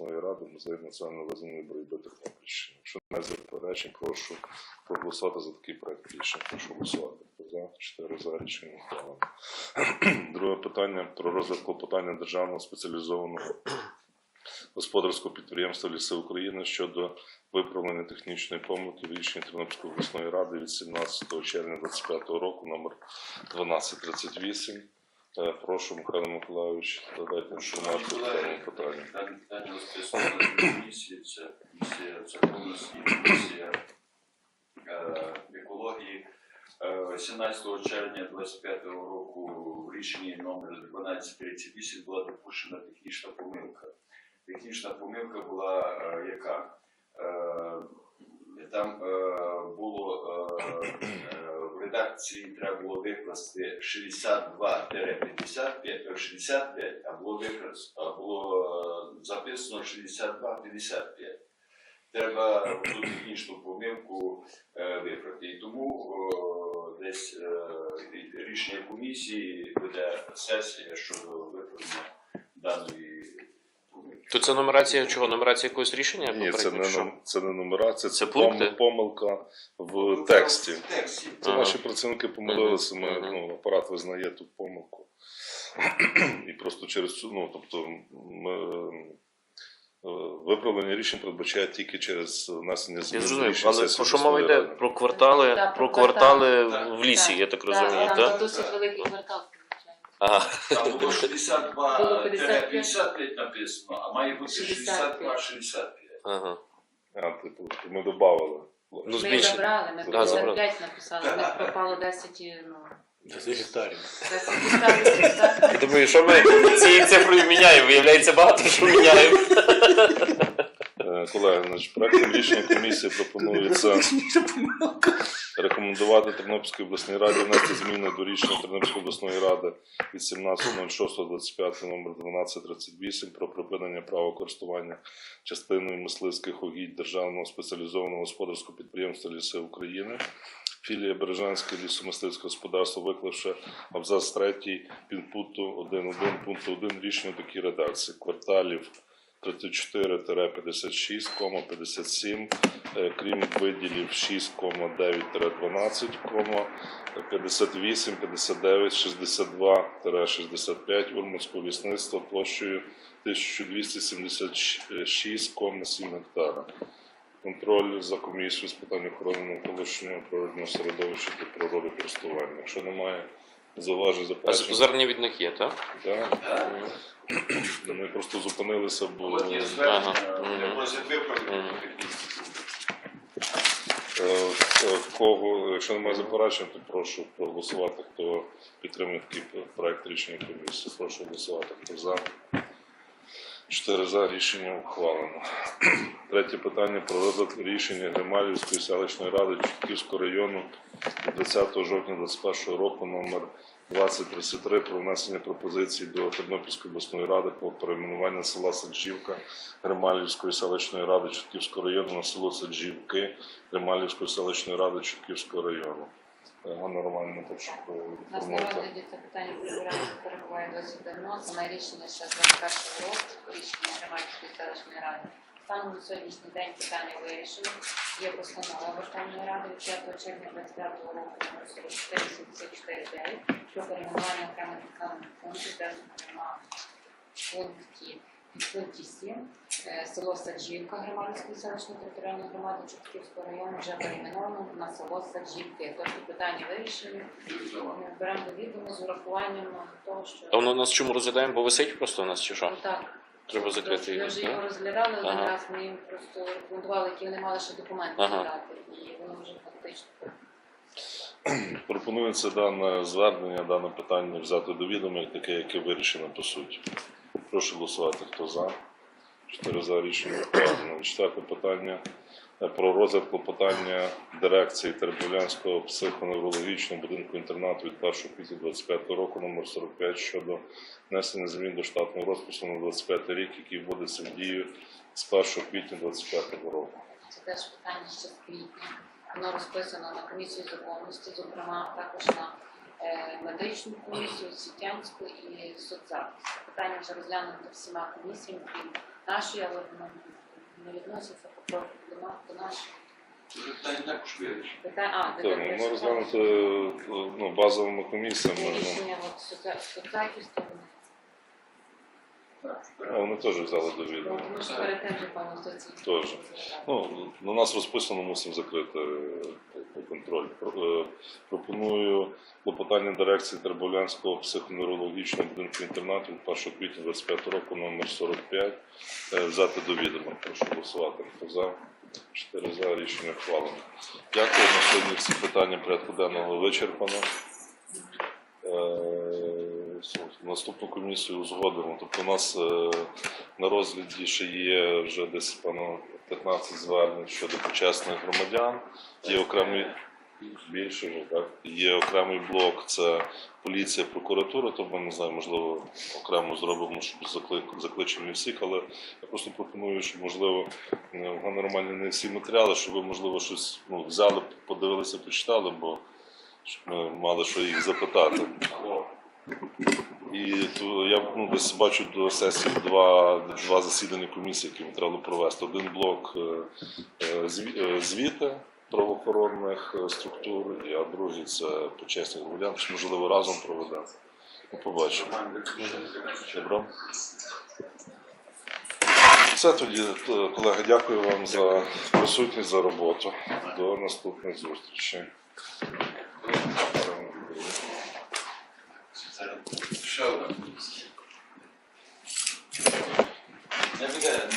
обласної ради музею національної визвольної боротьби Тернопільщини. Якщо немає заперечень, прошу проголосувати за такий проект рішення. Прошу голосувати. За чотири за рішення. Друге питання про розгляд клопотання державного спеціалізованого господарського підприємства Ліси України щодо виправлення технічної помилки в рішенні Тернопільської обласної ради від 17 червня 2025 року номер 1238. Е, Прошу, Михайло додайте інформацію по даному питанню. Дане питання розписано комісії, це комісія законності, комісія е, екології. Е, 17 червня 25 року в рішенні номер 1238 була допущена технічна помилка. Технічна помилка була е, яка? Е, Там е, було е, е, редакції треба було викласти 62-55, е, 65, а було було записано 62-55. Треба ту технічну помилку е, виправити. І тому е, десь е, рішення комісії буде сесія щодо виправлення даної. То це нумерація чого? Нумерація якогось рішення? Ні, це не, що? це не нумерація, це, Це пом- помилка в тексті. Це Ага. наші працівники помилилися, ми, Мгм. ну, апарат визнає тут помилку. І просто через цю, ну, тобто, ми, е, виправлення рішень передбачає тільки через внесення Я змін до зрозумів, але про що мова йде? Про квартали, Так, про квартали квартали. в лісі, я так розумію, Так, так? Досить великий квартал. Ага. Там було 62 Було 55. 55 написано, а має бути 62-65. ага. А, типу, ми додавали. Ну, Ми збільшення. забрали, ми Да, забрали. 55 написали, в них пропало 10, і, ну, 10 гектарів. 10 гектарів, так? Я думаю, що ми цією цифрою міняємо, виявляється багато що міняємо. Колеги, значить, проектом рішення комісії пропонується рекомендувати Тернопільській обласній раді внести зміни до рішення Тернопільської обласної ради від 17.06.25 номер 1238 про припинення права користування частиною мисливських угідь Державного спеціалізованого господарського підприємства Ліси України. Філія Бережанське лісомисливське господарство, виклавши абзац 3 підпункту 1.1 пункту 1 рішення такій редакції кварталів 34-56, 57, е, крім виділів 6,9-12, 58, 59, 62-65 Урманського лісництва площею 1276,7 гектара. Контроль за комісією з питань охорони навколишнього природного середовища та природи користування. Якщо немає зауважень заперечень, звернення від них є, так? Да, ми просто зупинилися, бо Ага. звернення, Мгм. Е, е, в кого, якщо немає заперечень, то прошу проголосувати, хто підтримує такий проект рішення комісії. Прошу голосувати, хто за. Чотири за рішення ухвалено. Третє питання про розгляд рішення Грималівської селищної ради Чутківського району 20 жовтня 2021 року номер 2033 про внесення пропозицій до Тернопільської обласної ради про перейменування села Саджівка Грималівської селищної ради Чутківського району на село Саджівки Грималівської селищної ради Чутківського району. Романівна, прошу У нас на проінформувати. розгляді це питання прибирання перебуває досить давно. Саме рішення ще з 21 року, рішення Громадської селищної ради. Станом на сьогоднішній день питання вирішено. Є постанова Верховної Ради від 5 червня 25 року номер 44 про перейменування окремих населених пунктів, де зокрема пункті 7 е, село Саджівка Громадської селищної територіальної громади Чортківського району вже перейменовано на село Саджівки. Тобто питання вирішені. Ми беремо до відома з урахуванням того, що А воно нас чому розглядаємо, бо висить просто у нас чи що? Ну, так. Треба закрити Ми вже так? його розглядали один Ага. раз, ми їм просто рекомендували, які вони мали ще документи Ага. надати, і воно вже фактично. Пропонується дане звернення, дане питання взяти до відома, як таке, яке вирішено по суті. Прошу голосувати, хто за. Чотири за рішення ухвалено. Четверте питання е, про розгляд клопотання дирекції Тербулянського психоневрологічного будинку інтернату від 1 квітня 25 року номер 45 щодо внесення змін до штатного розпису на 25 рік, який вводиться в дію з 1 квітня 25 року. Це теж питання ще з квітня. Воно розписано на комісію законності, зокрема також на е, медичну комісію, освітянську і соцзахист. Питання вже розглянуто всіма комісіями, нашої, але вони не відносяться до до нашої. Питання також вирішено. Питання, а, Так, ну, ми розглянути ну, базовими комісіями. Ну, рішення от. А вони теж взяли до відома. Теж. Ну, на нас розписано, мусимо закрити е, контроль. Е, Пропоную клопотання дирекції Терболянського психоневрологічного будинку інтернату 1 квітня 25 року номер 45 е, взяти до відома. Прошу голосувати. Хто за? Чотири за рішення ухвалено. Дякую. На сьогодні всі питання порядку денного вичерпано. Наступну комісію узгодимо. Тобто у нас е, на розгляді ще є вже десь певно 15 звернень щодо почесних громадян. Є окремий більше вже так. Є окремий блок, це поліція, прокуратура. Тобто не знаю, можливо, окремо зробимо, щоб заклик- закличемо всіх, але я просто пропоную, щоб можливо нормальні не всі матеріали, щоб ви можливо щось ну, взяли, подивилися, почитали, бо щоб ми мали що їх запитати. І я ну, десь бачу до сесії два, два засідання комісії, які ми треба провести. Один блок е, е, е, звіти правоохоронних структур, а другий це почесних громадян. Чи, можливо, разом проведемо. Ну, побачимо. Добре. Все тоді, колеги, дякую вам за присутність, за роботу. До наступних зустрічей. Ще одна. Я